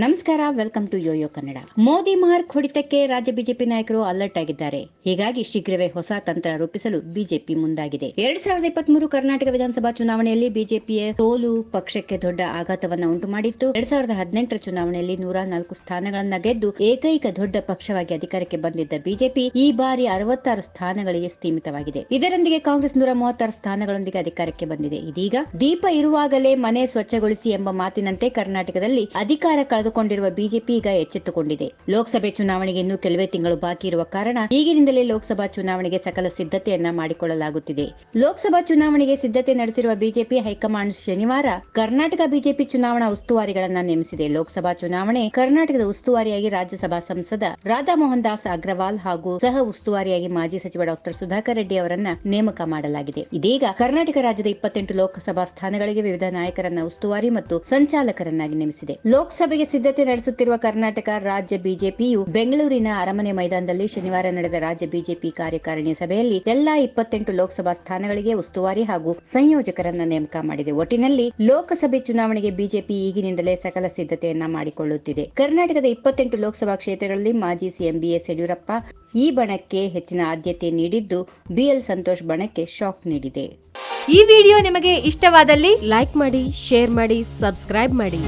ನಮಸ್ಕಾರ welcome to yoyo Kannada Modi mark ಹೊಡಿತಕ್ಕೆ ರಾಜ್ಯ BJP ನಾಯಕರು ಅಲರ್ಟ್ ಆಗಿದ್ದಾರೆ. ಹೀಗಾಗಿ ಶೀಘ್ರವೇ ಹೊಸ ತಂತ್ರ ರೂಪಿಸಲು ಬಿಜೆಪಿ ಮುಂದಾಗಿದೆ. ಎರಡ್ ಸಾವಿರದ ಇಪ್ಪತ್ಮೂರು ಕರ್ನಾಟಕ ವಿಧಾನಸಭಾ ಚುನಾವಣೆಯಲ್ಲಿ ಬಿಜೆಪಿಯ ಸೋಲು ಪಕ್ಷಕ್ಕೆ ದೊಡ್ಡ ಆಘಾತವನ್ನು ಉಂಟು ಮಾಡಿತ್ತು ಎರಡ್ ಸಾವಿರದ ಹದಿನೆಂಟರ ಚುನಾವಣೆಯಲ್ಲಿ ನೂರ ನಾಲ್ಕು ಸ್ಥಾನಗಳನ್ನ ಗೆದ್ದು ಏಕೈಕ ದೊಡ್ಡ ಪಕ್ಷವಾಗಿ ಅಧಿಕಾರಕ್ಕೆ ಬಂದಿದ್ದ ಬಿಜೆಪಿ ಈ ಬಾರಿ ಅರವತ್ತಾರು ಸ್ಥಾನಗಳಿಗೆ ಸೀಮಿತವಾಗಿದೆ. ಇದರೊಂದಿಗೆ ಕಾಂಗ್ರೆಸ್ ನೂರ ಮೂವತ್ತಾರು ಸ್ಥಾನಗಳೊಂದಿಗೆ ಅಧಿಕಾರಕ್ಕೆ ಬಂದಿದೆ. ಇದೀಗ ದೀಪ ಇರುವಾಗಲೇ ಮನೆ ಸ್ವಚ್ಛಗೊಳಿಸಿ ಎಂಬ ಮಾತಿನಂತೆ ಕರ್ನಾಟಕದಲ್ಲಿ ಅಧಿಕಾರ ಕಳೆದುಕೊಂಡಿರುವ ಬಿಜೆಪಿ ಈಗ ಎಚ್ಚೆತ್ತುಕೊಂಡಿದೆ. ಲೋಕಸಭೆ ಚುನಾವಣೆಗೆ ಇನ್ನೂ ಕೆಲವೇ ತಿಂಗಳು ಬಾಕಿ ಇರುವ ಕಾರಣ ಈಗಿನಿಂದಲೇ ಲೋಕಸಭಾ ಚುನಾವಣೆಗೆ ಸಕಲ ಸಿದ್ಧತೆಯನ್ನ ಮಾಡಿಕೊಳ್ಳಲಾಗುತ್ತಿದೆ. ಲೋಕಸಭಾ ಚುನಾವಣೆಗೆ ಸಿದ್ಧತೆ ನಡೆಸಿರುವ ಬಿಜೆಪಿ ಹೈಕಮಾಂಡ್ ಶನಿವಾರ ಕರ್ನಾಟಕ ಬಿಜೆಪಿ ಚುನಾವಣಾ ಉಸ್ತುವಾರಿಗಳನ್ನ ನೇಮಿಸಿದೆ. ಲೋಕಸಭಾ ಚುನಾವಣೆ ಕರ್ನಾಟಕದ ಉಸ್ತುವಾರಿಯಾಗಿ ರಾಜ್ಯಸಭಾ ಸಂಸದ ರಾಧಾ ಮೋಹನ್ ದಾಸ್ ಅಗ್ರವಾಲ್ ಹಾಗೂ ಸಹ ಉಸ್ತುವಾರಿಯಾಗಿ ಮಾಜಿ ಸಚಿವ ಡಾಕ್ಟರ್ ಸುಧಾಕರ್ ರೆಡ್ಡಿ ಅವರನ್ನ ನೇಮಕ ಮಾಡಲಾಗಿದೆ. ಇದೀಗ ಕರ್ನಾಟಕ ರಾಜ್ಯದ ಇಪ್ಪತ್ತೆಂಟು ಲೋಕಸಭಾ ಸ್ಥಾನಗಳಿಗೆ ವಿವಿಧ ನಾಯಕರನ್ನ ಉಸ್ತುವಾರಿ ಮತ್ತು ಸಂಚಾಲಕರನ್ನಾಗಿ ನೇಮಿಸಿದೆ. ಲೋಕಸಭೆಗೆ ಸಿದ್ಧತೆ ನಡೆಸುತ್ತಿರುವ ಕರ್ನಾಟಕ ರಾಜ್ಯ ಬಿಜೆಪಿಯು ಬೆಂಗಳೂರಿನ ಅರಮನೆ ಮೈದಾನದಲ್ಲಿ ಶನಿವಾರ ನಡೆದ ರಾಜ್ಯ ಬಿಜೆಪಿ ಕಾರ್ಯಕಾರಿಣಿ ಸಭೆಯಲ್ಲಿ ಎಲ್ಲಾ ಇಪ್ಪತ್ತೆಂಟು ಲೋಕಸಭಾ ಸ್ಥಾನಗಳಿಗೆ ಉಸ್ತುವಾರಿ ಹಾಗೂ ಸಂಯೋಜಕರನ್ನ ನೇಮಕ ಮಾಡಿದೆ. ಒಟ್ಟಿನಲ್ಲಿ ಲೋಕಸಭೆ ಚುನಾವಣೆಗೆ ಬಿಜೆಪಿ ಈಗಿನಿಂದಲೇ ಸಕಲ ಸಿದ್ಧತೆಯನ್ನ ಮಾಡಿಕೊಳ್ಳುತ್ತಿದೆ. ಕರ್ನಾಟಕದ ಇಪ್ಪತ್ತೆಂಟು ಲೋಕಸಭಾ ಕ್ಷೇತ್ರಗಳಲ್ಲಿ ಮಾಜಿ ಸಿಎಂ ಬಿಎಸ್ ಯಡಿಯೂರಪ್ಪ ಈ ಬಣಕ್ಕೆ ಹೆಚ್ಚಿನ ಆದ್ಯತೆ ನೀಡಿದ್ದು ಬಿಎಲ್ ಸಂತೋಷ್ ಬಣಕ್ಕೆ ಶಾಕ್ ನೀಡಿದೆ. ಈ ವಿಡಿಯೋ ನಿಮಗೆ ಇಷ್ಟವಾದಲ್ಲಿ ಲೈಕ್ ಮಾಡಿ, ಶೇರ್ ಮಾಡಿ, ಸಬ್ಸ್ಕ್ರೈಬ್ ಮಾಡಿ.